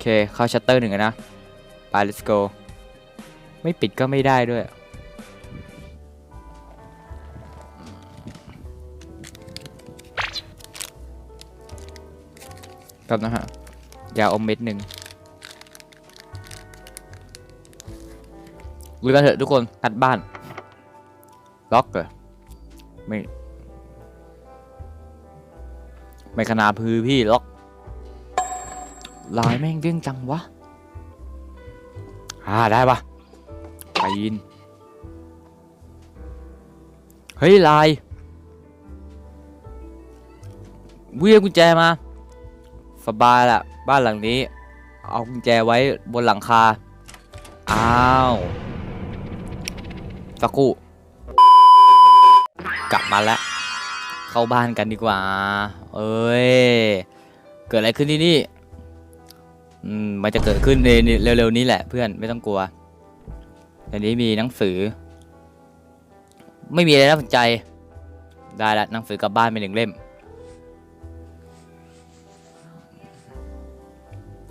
เค เข้าชัตเตอร์หนึ่งนะ ไป let's go ไม่ปิดก็ไม่ได้ด้วย ครับนะฮะ ยาอมเม็ดหนึ่งลุยกันเถอะทุกคนอัดบ้าน ล็อกเหรอไม่ ไม่ขนาดพือพี่ล็อก ลายแม่งเด้งจังวะ อ่าได้ปะไปีนเฮ้ยลายเวียกุญแจมาสบายละบ้านหลังนี้ เอากุญแจไว้บนหลังคา อ้าวสักครู่กลับมาแล้วเข้าบ้านกันดีกว่า เอ้ย เกิดอะไรขึ้นที่นี่ อืมมันจะเกิดขึ้นในเร็วๆนี้แหละเพื่อนไม่ต้องกลัวในนี้มีหนังสือ ไม่มีอะไรน่าสนใจได้ละหนังสือกลับบ้านไปหนึ่งเล่ม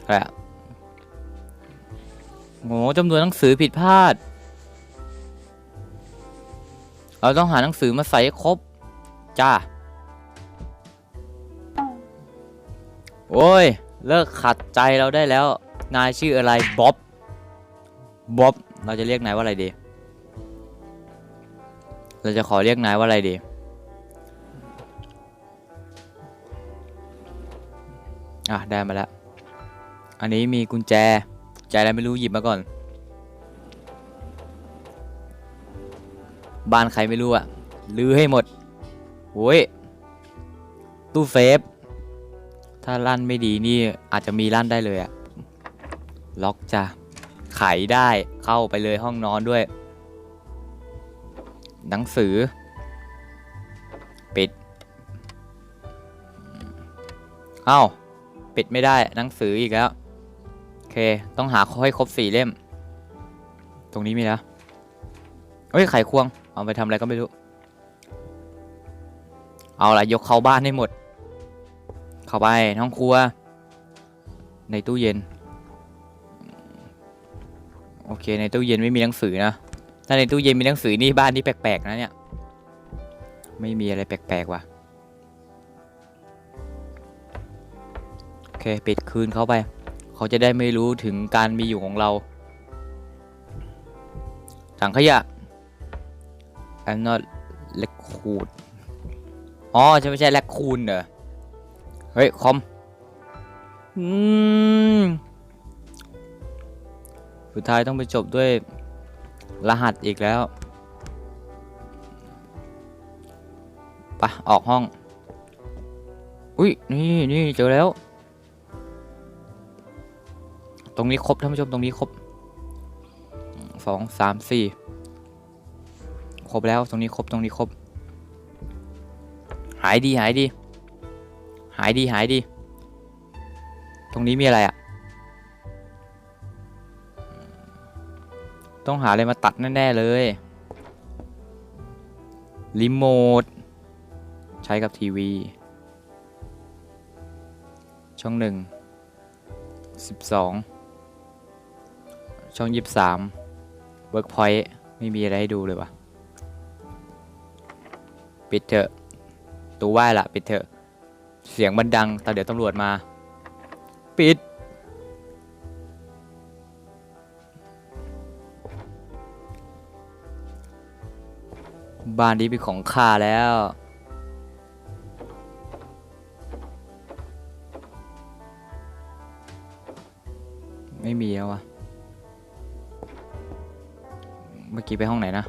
อะไรอะโหจำนวนหนังสือผิดพลาด เราต้องหาหนังสือมาใส่ครบ จ้า โอ้ย เลิกขัดใจเราได้แล้ว นายชื่ออะไรบ๊อบบ๊อบเราจะเรียกนายว่าอะไรดี เราจะขอเรียกนายว่าอะไรดี อะ ได้มาแล้ว อันนี้มีกุญแจกุญแจอะไรไม่รู้หยิบมาก่อน บ้านใครไม่รู้อะลือให้หมดโอ้ยตู้เซฟ ถ้าลั่นไม่ดีนี่อาจจะมีลั่นได้เลยอะล็อกจ้ะไขได้เข้าไปเลยห้องนอนด้วย หนังสือ ปิดเอ้าปิดไม่ได้หนังสืออีกแล้วโอเค ต้องหาให้ครบสี่เล่ม ตรงนี้มีแล้วเฮ้ยไขควง เอาไปทำอะไรก็ไม่รู้ เอาละยกเข้าบ้านให้หมด เข้าไปห้องครัว ในตู้เย็น โอเค ในตู้เย็นไม่มีหนังสือนะ ถ้าในตู้เย็นมีหนังสือนี่บ้านนี่แปลกๆนะเนี่ย ไม่มีอะไรแปลกๆว่ะ โอเค ปิดคืนเขาไป เขาจะได้ไม่รู้ถึงการมีอยู่ของเรา ถังขยะ I'm not raccoon อ๋อจะไม่ใช่แรคคูนเหรอ เฮ้ย คอม อืม สุดท้ายต้องไปจบด้วยรหัสอีกแล้วไปะออกห้อง อุ้ยนี่นี่เจอแล้ว ตรงนี้ครบท่านผู้ชมตรงนี้ครบสองสามสี่ครบแล้วตรงนี้ครบตรงนี้ครบ หายดีหายดี หายดีหายดี ตรงนี้มีอะไรอะ่ะต้องหาอะไรมาตัดแน่ๆเลยรีโมทใช้กับทีวี ช่องหนึ่งสิบสองช่องยี่สามเวิร์กพอยต์ไม่มีอะไรให้ดูเลยวะปิดเถอะตูไหว้ละปิดเถอะ เสียงมันดังแต่เดี๋ยวตำรวจมา ปิด บ้านนี้เป็นของข้าแล้ว ไม่มีแล้ววะเมื่อกี้ไปห้องไหนนะ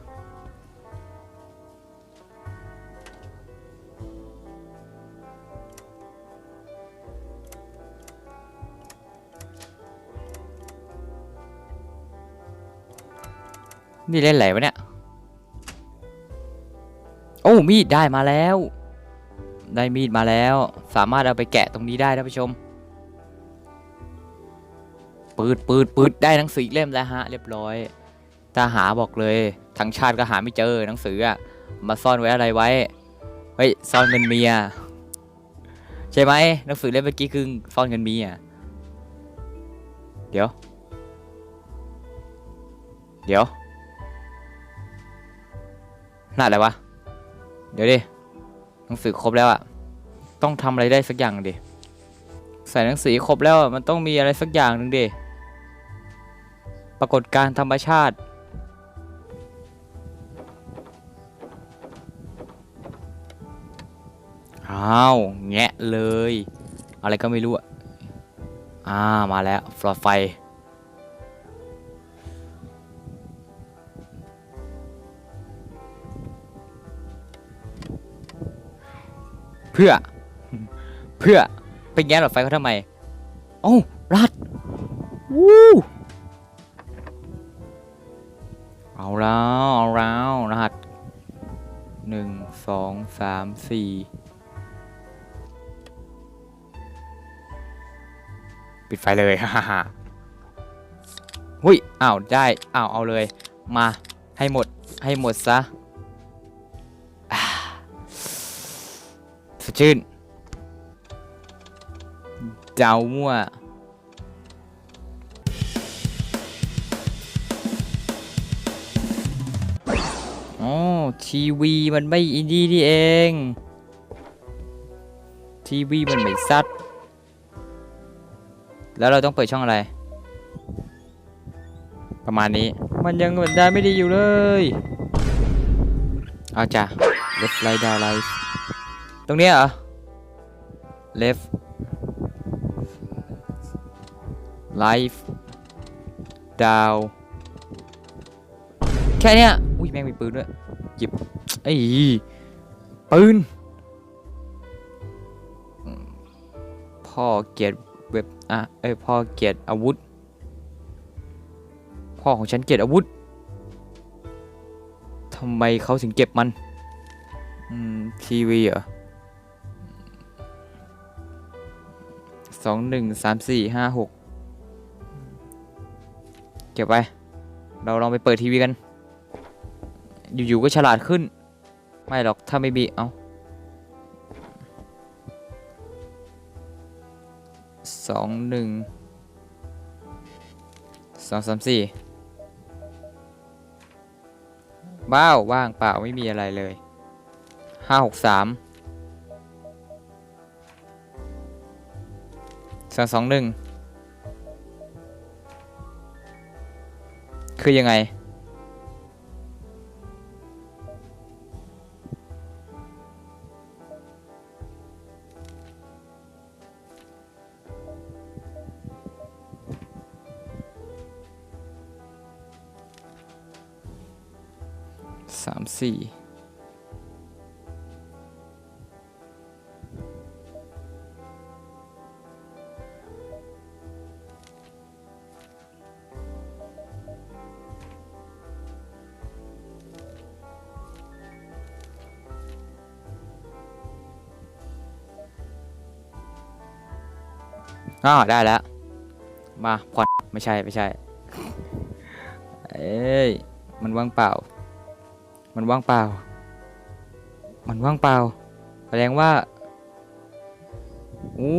นี่เล่นอะไรวะเนี่ย โอ้มีดได้มาแล้ว ได้มีดมาแล้ว สามารถเอาไปแกะตรงนี้ได้ท่านผู้ชม ปืดปืดปืดได้หนังสือเล่มแล้วฮะ เรียบร้อยถ้าหาบอกเลยทั้งชาติก็หาไม่เจอหนังสืออะมาซ่อนไว้อะไรไว้ เฮ้ยซ่อนเงินเมียใช่ไหมหนังสือเล่มเมื่อกี้คือซ่อนเงินเมียเดี๋ยว เดี๋ยว น่าอะไรวะ เดี๋ยวดิหนังสือครบแล้วอะต้องทำอะไรได้สักอย่างดิใส่หนังสือครบแล้วมันต้องมีอะไรสักอย่างหนึ่งดิปรากฏการธรรมชาติ อ้าวแงะเลย อะไรก็ไม่รู้อะอ่ามาแล้วฟลอดไฟ พื่อ เพื่อไปแง้หลอดไฟเขาทำไมโอ้รัดวู้เอาแล้วเอาแล้วรหัสหนึ่งสองสามสี่ปิดไฟเลยฮ่าฮ่าหุ้ยอ้าวได้อ้าวเอาเลย มาให้หมดให้หมดซะ ชื่นเจ้ามั่วอ๋อทีวีมันไม่อินดี้นี่เอง ทีวีมันไม่ซัด แล้วเราต้องเปิดช่องอะไร ประมาณนี้ มันยังสัญญาณไม่ดีอยู่เลย เอาจ้ะ left right down right ตรงเนี้ยเหรอ left right down แค่เนี้ย อุ้ยแม่งมีปืนด้วย หยิบไอ้ปืน พ่อเกียดเว็บ อะ เอ้ย พ่อเกียดอาวุธ พ่อของฉันเกียดอาวุธทำไมเขาถึงเก็บมัน อืม ทีวีเหรอ องหนึ่งสามสี่ห้าหกเก็บไป เราลองไปเปิดทีวีกัน อยู่ๆก็ฉลาดขึ้น ไม่หรอกถ้าไม่มีเอาสองหนึ่งสองสามสี่ว้าวว่างเปล่าไม่มีอะไรเลยห้าหกสาม สองสองหนึ่งคือยังไง อ้าได้แล้ว มาผ่อนไม่ใช่ไม่ใช่ เอ้ย มันว่างเปล่า มันว่างเปล่า มันว่างเปล่า แสดงว่าอู้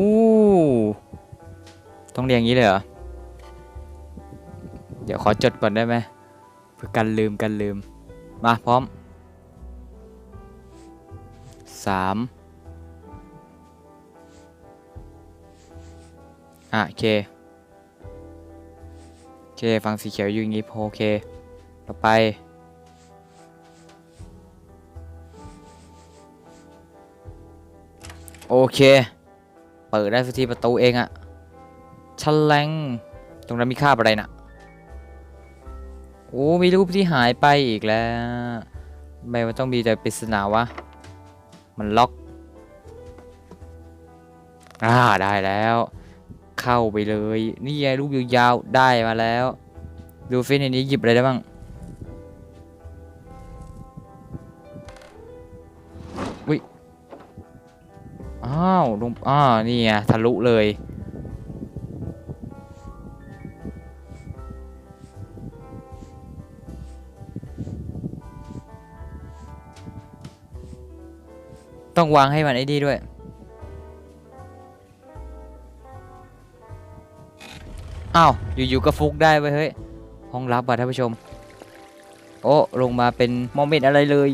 ต้องเรียงอย่างนี้เลยเหรอ เดี๋ยวขอจดก่อนได้ไหมเพื่อกันลืมกันลืม มาพร้อมสาม อะโอเคโอเคฟังสีเขียวอยู่อย่างงี้พอโอเคต่อไปโอเค เปิดได้สักทีประตูเองอะฉลังตรงนั้นมีคาบอะไรน่ะ โอ้ มีรูปที่หายไปอีกแล้วทำไมมันต้องมีแต่ปริศนาวะ มันล็อก อ่า ได้แล้ว เข้าไปเลย นี่ไงรูปยาวๆได้มาแล้ว ดูฟินในนี้หยิบอะไรได้บ้างอ้าวลงอ้านี่ไงทะลุเลยต้องวางให้มันไอ้นี่ด้วย อ้าวอยู่ๆก็ฟุกได้ไปเฮ้ยห้องลับอะท่านผู้ชม โอ้ลงมาเป็นมองไม่เห็นอะไรเลย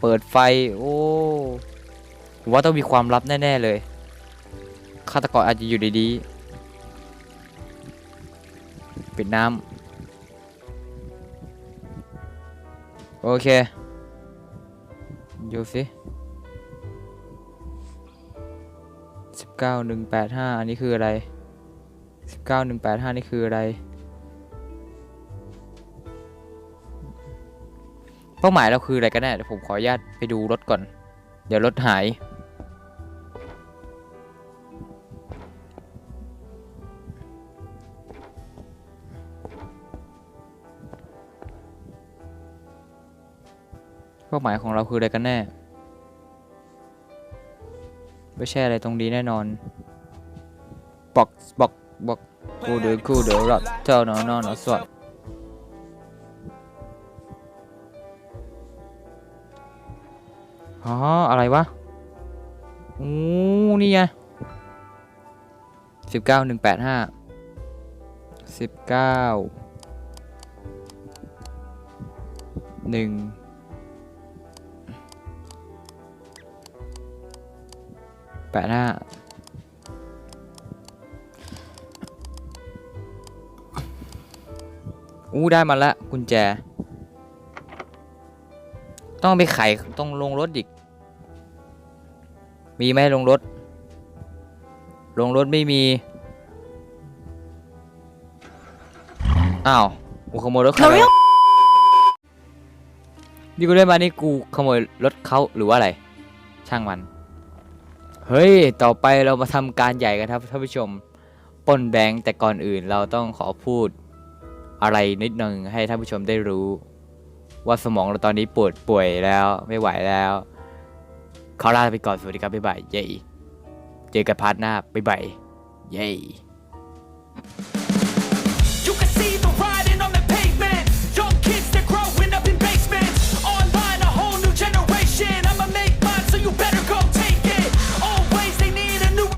เปิดไฟโอ้ผมว่าต้องมีความลับแน่ๆเลยฆาตกรอาจจะอยู่ดีๆปิดน้ำโอเคดูสิสิบเก้าหนึ่งแปดห้าอันนี้คืออะไร สิบเก้าหนึ่งแปดห้านี่คืออะไร เป้าหมายเราคืออะไรกันแน่เดี๋ยวผมขออนุญาตไปดูรถก่อน เดี๋ยวรถหายเป้าหมายของเราคืออะไรกันแน่ ไม่ใช่อะไรตรงนี้แน่นอนบอกบอก บอกกูเดือกูเดือรับเจ้านอนนอนสวดอ๋อ อะไรวะอู้นี่ไงสิบเก้าหนึ่งแปดห้าสิบเก้าหนึ่งแปดห้า อู้ได้มาละกุญแจ ต้องไปไขต้องลงรถอีก มีไหมลงรถ ลงรถไม่มี อ้าวกูขโมยรถใครไปนี่กูได้มานี่กูขโมยรถเขาหรือว่าอะไร ช่างมัน เฮ้ย ต่อไปเรามาทำการใหญ่กันครับท่านผู้ชมปนแบงค์แต่ก่อนอื่นเราต้องขอพูด อะไรนิดนึงให้ท่านผู้ชมได้รู้ ว่าสมองเราตอนนี้ปวดป่วยแล้วไม่ไหวแล้ว ขอลาไปก่อนสวัสดีครับบ๊ายบายเย้เจอกันพาร์ทหน้าบ๊ายบายเย้